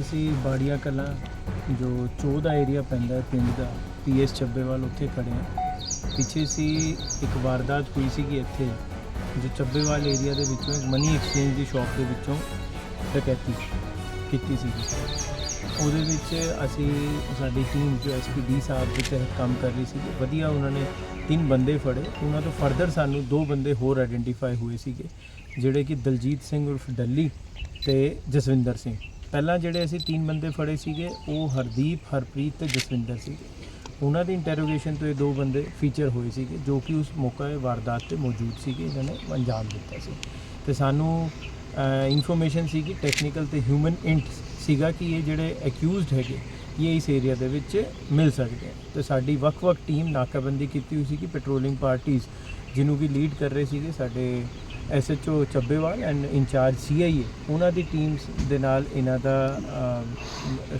ਅਸੀਂ ਬਾੜੀਆ ਕਲਾਂ ਜੋ ਚੋਹ ਏਰੀਆ ਪੈਂਦਾ ਹੈ, ਪਿੰਡ ਦਾ, ਪੀਐਸ ਚੱਬੇਵਾਲ ਉੱਥੇ ਖੜੇ ਹਾਂ। ਪਿੱਛੇ ਸੀ ਇੱਕ ਵਾਰਦਾਤ ਹੋਈ ਸੀਗੀ ਇੱਥੇ, ਜੋ ਚੱਬੇਵਾਲ ਏਰੀਆ ਦੇ ਵਿੱਚੋਂ ਇੱਕ ਮਨੀ ਐਕਸਚੇਂਜ ਦੀ ਸ਼ਾਪ ਦੇ ਵਿੱਚੋਂ ਡਕੈਤੀ ਕੀਤੀ ਸੀਗੀ। ਉਹਦੇ ਵਿੱਚ ਅਸੀਂ ਸਾਡੀ ਟੀਮ ਜੋ ਐਸਪੀਡੀ ਸਾਹਿਬ ਦੇ ਤਹਿਤ ਕੰਮ ਕਰ ਰਹੀ ਸੀ ਵਧੀਆ ਉਹਨਾਂ ਨੇ ਤਿੰਨ ਬੰਦੇ ਫੜੇ। ਉਹਨਾਂ ਤੋਂ ਫਰਦਰ ਸਾਨੂੰ ਦੋ ਬੰਦੇ ਹੋਰ ਆਇਡੈਂਟੀਫਾਈ ਹੋਏ ਸੀਗੇ, ਜਿਹੜੇ ਕਿ ਦਲਜੀਤ ਸਿੰਘ ਉਰਫ ਡੱਲੀ ਤੇ ਜਸਵਿੰਦਰ ਸਿੰਘ। ਪਹਿਲਾਂ ਜਿਹੜੇ ਅਸੀਂ ਤਿੰਨ ਬੰਦੇ ਫੜੇ ਸੀਗੇ, ਉਹ ਹਰਦੀਪ, ਹਰਪ੍ਰੀਤ ਤੇ ਜਸਵਿੰਦਰ ਸੀ ਉਹਨਾਂ ਦੀ ਇੰਟਰੋਗੇਸ਼ਨ ਤੋਂ ਇਹ ਦੋ ਬੰਦੇ ਫੀਚਰ ਹੋਏ ਸੀਗੇ, ਜੋ ਕਿ ਉਸ ਮੌਕੇ ਵਾਰਦਾਤ ਤੇ ਮੌਜੂਦ ਸੀਗੇ, ਇਹਨਾਂ ਨੇ ਅੰਜਾਮ ਦਿੱਤਾ ਸੀ। ਤੇ ਸਾਨੂੰ ਇਨਫੋਰਮੇਸ਼ਨ ਸੀਗੀ ਟੈਕਨੀਕਲ ਤੇ ਹਿਊਮਨ ਇੰਟ ਸੀਗਾ ਕਿ ਇਹ ਜਿਹੜੇ ਅਕਿਊਜ਼ਡ ਹੈਗੇ, ਇਹ ਇਸ ਏਰੀਆ ਦੇ ਵਿੱਚ ਮਿਲ ਸਕਦੇ ਆ। ਤੇ ਸਾਡੀ ਵੱਖ-ਵੱਖ ਟੀਮ ਨਾਕਾਬੰਦੀ ਕੀਤੀ ਹੋਈ ਸੀ ਕਿ ਪੈਟਰੋਲਿੰਗ ਪਾਰਟੀਆਂ ਜਿਹਨੂੰ ਵੀ ਲੀਡ ਕਰ ਰਹੇ ਸੀਗੇ, ਸਾਡੇ SHO Chabbewal and incharge CIA ਉਹਨਾਂ ਦੀ ਟੀਮਸ ਦੇ ਨਾਲ ਇਹਨਾਂ ਦਾ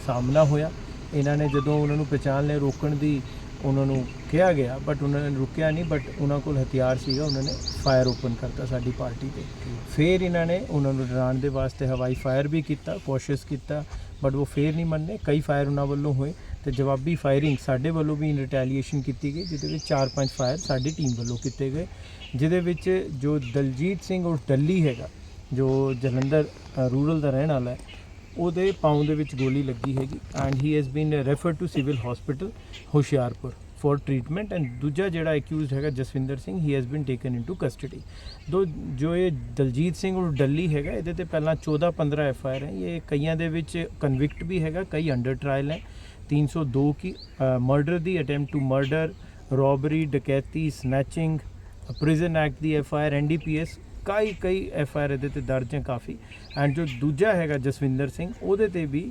ਸਾਹਮਣਾ ਹੋਇਆ। ਇਹਨਾਂ ਨੇ ਜਦੋਂ ਉਹਨਾਂ ਨੂੰ ਪਛਾਣ ਲਿਆ ਰੋਕਣ ਦੀ ਉਹਨਾਂ ਨੂੰ ਕਿਹਾ ਗਿਆ ਬਟ ਉਹਨਾਂ ਨੇ ਰੁਕਿਆ ਨਹੀਂ ਬਟ ਉਹਨਾਂ ਕੋਲ ਹਥਿਆਰ ਸੀਗਾ, ਉਹਨਾਂ ਨੇ ਫਾਇਰ ਓਪਨ ਕਰਤਾ ਸਾਡੀ ਪਾਰਟੀ ਤੇ। ਫਿਰ ਇਹਨਾਂ ਨੇ ਉਹਨਾਂ ਨੂੰ ਡਰਾਉਣ ਦੇ ਵਾਸਤੇ ਹਵਾਈ ਫਾਇਰ ਵੀ ਕੀਤਾ ਕੋਸ਼ਿਸ਼ ਕੀਤਾ ਬਟ ਉਹ ਫੇਰ ਨਹੀਂ ਮੰਨੇ। ਕਈ ਫਾਇਰ ਉਹਨਾਂ ਵੱਲੋਂ ਹੋਏ ਤੇ ਜਵਾਬੀ ਫਾਇਰਿੰਗ ਸਾਡੇ ਵੱਲੋਂ ਵੀ ਇਨ ਰਿਟੈਲੀਏਸ਼ਨ ਕੀਤੀ ਗਈ, ਜਿਹਦੇ ਵਿੱਚ 4-5 ਫਾਇਰ ਸਾਡੀ ਟੀਮ ਵੱਲੋਂ ਕੀਤੇ ਗਏ, ਜਿਹਦੇ ਵਿੱਚ ਜੋ ਦਲਜੀਤ ਸਿੰਘ ਔਰ ਡੱਲੀ ਹੈਗਾ, ਜੋ ਜਲੰਧਰ ਰੂਰਲ ਦਾ ਰਹਿਣ ਵਾਲਾ ਹੈ ਉਹਦੇ ਪਾਉਂ ਦੇ ਵਿੱਚ ਗੋਲੀ ਲੱਗੀ ਹੈਗੀ and he has been referred to civil hospital Hoshiarpur for treatment and ਦੂਜਾ ਜਿਹੜਾ ਅਕਿਊਜ਼ਡ ਹੈਗਾ Jaswinder Singh he has been taken into custody ਦੋ, ਜੋ ਇਹ ਦਲਜੀਤ ਸਿੰਘ ਔਰ ਡੱਲੀ ਹੈਗਾ, ਇਹਦੇ ਤੇ ਪਹਿਲਾਂ 14 15 ਐਫ ਆਈ ਆਰ ਹੈ। ਇਹ ਕਈਆਂ ਦੇ ਵਿੱਚ ਕਨਵਿਕਟ ਵੀ ਹੈਗਾ, ਕਈ ਅੰਡਰ ਟ੍ਰਾਇਲ ਹੈ। 302 ਕੀ ਮਰਡਰ ਦੀ ਅਟੈਂਪਟ ਟੂ ਮਰਡਰ ਰੋਬਰੀ ਡਕੈਤੀ ਸਨੈਚਿੰਗ ਪ੍ਰਿਜ਼ਨ ਐਕਟ ਦੀ ਐਫ ਆਈ ਆਰ ਐਨਡੀਪੀਐਸ ਕਈ ਕਈ ਐਫ ਆਈ ਆਰ ਇਹਦੇ ਤੇ ਦਰਜ ਹੈ ਕਾਫੀ। ਐਂਡ ਜੋ ਦੂਜਾ ਹੈਗਾ ਜਸਵਿੰਦਰ ਸਿੰਘ, ਉਹਦੇ ਤੇ ਵੀ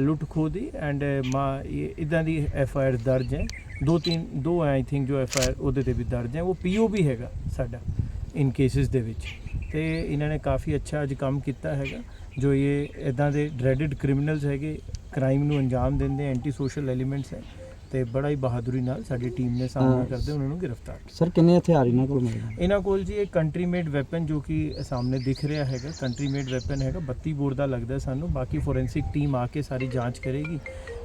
ਲੁੱਟ ਖੋਹ ਦੀ ਐਂਡ ਮਾ ਇਦਾਂ ਦੀ ਐਫ ਆਈ ਆਰ ਦਰਜ ਹੈ। ਦੋ ਤਿੰਨ, ਦੋ ਆਈ ਥਿੰਕ ਜੋ ਐਫ ਆਈ ਆਰ ਉਹਦੇ ਤੇ ਵੀ ਦਰਜ ਹੈ। ਉਹ ਪੀਓ ਵੀ ਹੈਗਾ ਸਾਡਾ ਇਨ ਕੇਸਿਸ ਦੇ ਵਿੱਚ। ਤੇ ਇਹਨਾਂ ਨੇ ਕਾਫੀ ਅੱਛਾ ਅੱਜ ਕੰਮ ਕੀਤਾ ਹੈਗਾ, ਜੋ ਇਹ ਇਦਾਂ ਦੇ ਡਰੈਡਡ ਕ੍ਰਿਮੀਨਲਸ ਹੈਗੇ ਕ੍ਰਾਈਮ ਨੂੰ ਅੰਜਾਮ ਦਿੰਦੇ ਐਂਟੀ ਸੋਸ਼ਲ ਐਲੀਮੈਂਟਸ ਹੈ। ਤੇ ਬੜਾ ਹੀ ਬਹਾਦਰੀ ਨਾਲ ਸਾਡੀ ਟੀਮ ਨੇ ਸਾਹਮਣਾ। ਕਰਦੇ ਉਹਨਾਂ ਨੂੰ ਗ੍ਰਿਫਤਾਰ ਕੀਤਾ। ਸਰ ਕਿੰਨੇ ਹਥਿਆਰ ਇਹਨਾਂ ਕੋਲ ਮਿਲੇ ਇਹਨਾਂ ਕੋਲ ਜੀ ਇੱਕ ਕੰਟਰੀ ਮੇਡ ਵੈਪਨ ਜੋ ਕਿ ਸਾਹਮਣੇ ਦਿਖ ਰਿਹਾ ਹੈਗਾ ਕੰਟਰੀ ਮੇਡ ਵੈਪਨ ਹੈਗਾ 32 ਬੋਰ ਦਾ ਲੱਗਦਾ ਸਾਨੂੰ ਬਾਕੀ ਫੋਰੈਂਸਿਕ ਟੀਮ ਆ ਕੇ ਸਾਰੀ ਜਾਂਚ ਕਰੇਗੀ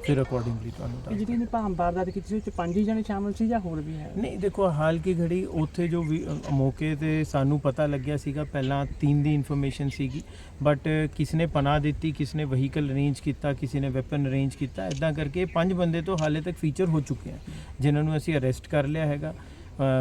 ਫਿਰ ਅਕੋਰਡਿੰਗਲੀ ਤੁਹਾਨੂੰ ਦੱਸ ਜਿਹੜੀ ਨੇ ਭਾਂ ਵਾਰਦਾਤ ਕੀਤੀ ਸੀ ਉਹ ਚ ਪੰਜ ਹੀ ਜਣੇ ਸ਼ਾਮਲ ਸੀ ਜਾਂ ਹੋਰ ਵੀ ਹੈ? ਨਹੀਂ ਦੇਖੋ ਹਾਲ ਕੀ ਘੜੀ ਉੱਥੇ ਜੋ ਵੀ ਅ, ਮੌਕੇ ਤੇ ਸਾਨੂੰ ਪਤਾ ਲੱਗਿਆ ਸੀਗਾ ਪਹਿਲਾਂ ਤਿੰਨ ਦੀ ਇਨਫੋਰਮੇਸ਼ਨ ਸੀਗੀ ਬਟ ਕਿਸ ਨੇ ਪਨਾਹ ਦਿੱਤੀ ਕਿਸ ਨੇ ਵਹੀਕਲ ਅਰੇਂਜ ਕੀਤਾ ਕਿਸੇ ਨੇ ਵੈਪਨ ਅਰੇਂਜ ਕੀਤਾ ਇਦਾਂ ਕਰਕੇ ਪੰਜ ਬੰਦੇ ਤੋਂ ਹਾਲੇ ਤੱਕ ਫੀਚਰ ਹੋ ਚੁੱਕੇ ਆ ਜਿਨ੍ਹਾਂ ਨੂੰ ਅਸੀਂ ਅਰੈਸਟ ਕਰ ਲਿਆ ਹੈਗਾ।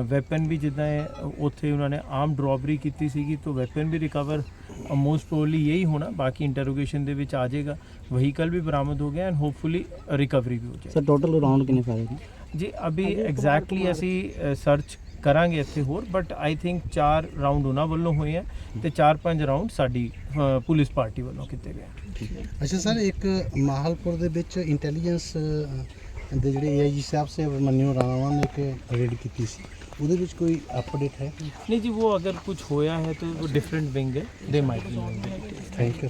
ਵੈਪਨ ਵੀ ਜਿੱਦਾਂ ਇਹ, ਉੱਥੇ ਉਹਨਾਂ ਨੇ ਆਰਮਡ ਰੋਬਰੀ ਕੀਤੀ ਸੀਗੀ ਤਾਂ ਵੈਪਨ ਵੀ ਰਿਕਵਰ ਮੋਸਟ ਪ੍ਰੋਬਬਲੀ ਯਹੀ ਹੋਣਾ ਬਾਕੀ ਇੰਟਰੋਗੇਸ਼ਨ ਦੇ ਵਿੱਚ ਆ ਜਾਏਗਾ ਵਹੀਕਲ ਵੀ ਬਰਾਮਦ ਹੋ ਗਿਆ ਐਂਡ ਹੋਪਫੁਲੀ ਰਿਕਵਰੀ ਵੀ ਹੋ ਜਾਏਗੀ ਸਰ ਟੋਟਲ ਰਾਉਂਡ ਕਿੰਨੇ ਫਾਇਰ ਨੇ ਜੀ ਅਭੀ ਐਗਜ਼ੈਕਟਲੀ ਅਸੀਂ ਸਰਚ ਕਰਾਂਗੇ ਇੱਥੇ ਹੋਰ ਬਟ ਆਈ ਥਿੰਕ 4 ਰਾਉਂਡ ਉਹਨਾਂ ਵੱਲੋਂ ਹੋਏ ਆ ਤੇ 4-5 ਰਾਉਂਡ ਸਾਡੀ ਪੁਲਿਸ ਪਾਰਟੀ ਵੱਲੋਂ ਕੀਤੇ ਗਏ ਅੱਛਾ ਸਰ ਇੱਕ ਮਾਹਲਪੁਰ ਦੇ ਵਿੱਚ ਇੰਟੈਲੀਜੈਂਸ ਦੇ ਜਿਹੜੇ ਏਆਈਜੀ ਸਾਹਿਬ ਸੇ ਮਨਿਓ ਰਾਣਾ ਨੇ ਕਿ ਰੇਡ ਕੀਤੀ ਸੀ ਉਹਦੇ ਵਿੱਚ ਕੋਈ ਅਪਡੇਟ ਹੈ? ਨਹੀਂ ਜੀ ਉਹ ਅਗਰ ਕੁਝ ਹੋਇਆ ਹੈ ਤਾਂ ਉਹ ਡਿਫਰੈਂਟ ਵਿੰਗ ਹੈ ਦੇ ਮਾਈਟ ਥੈਂਕ ਯੂ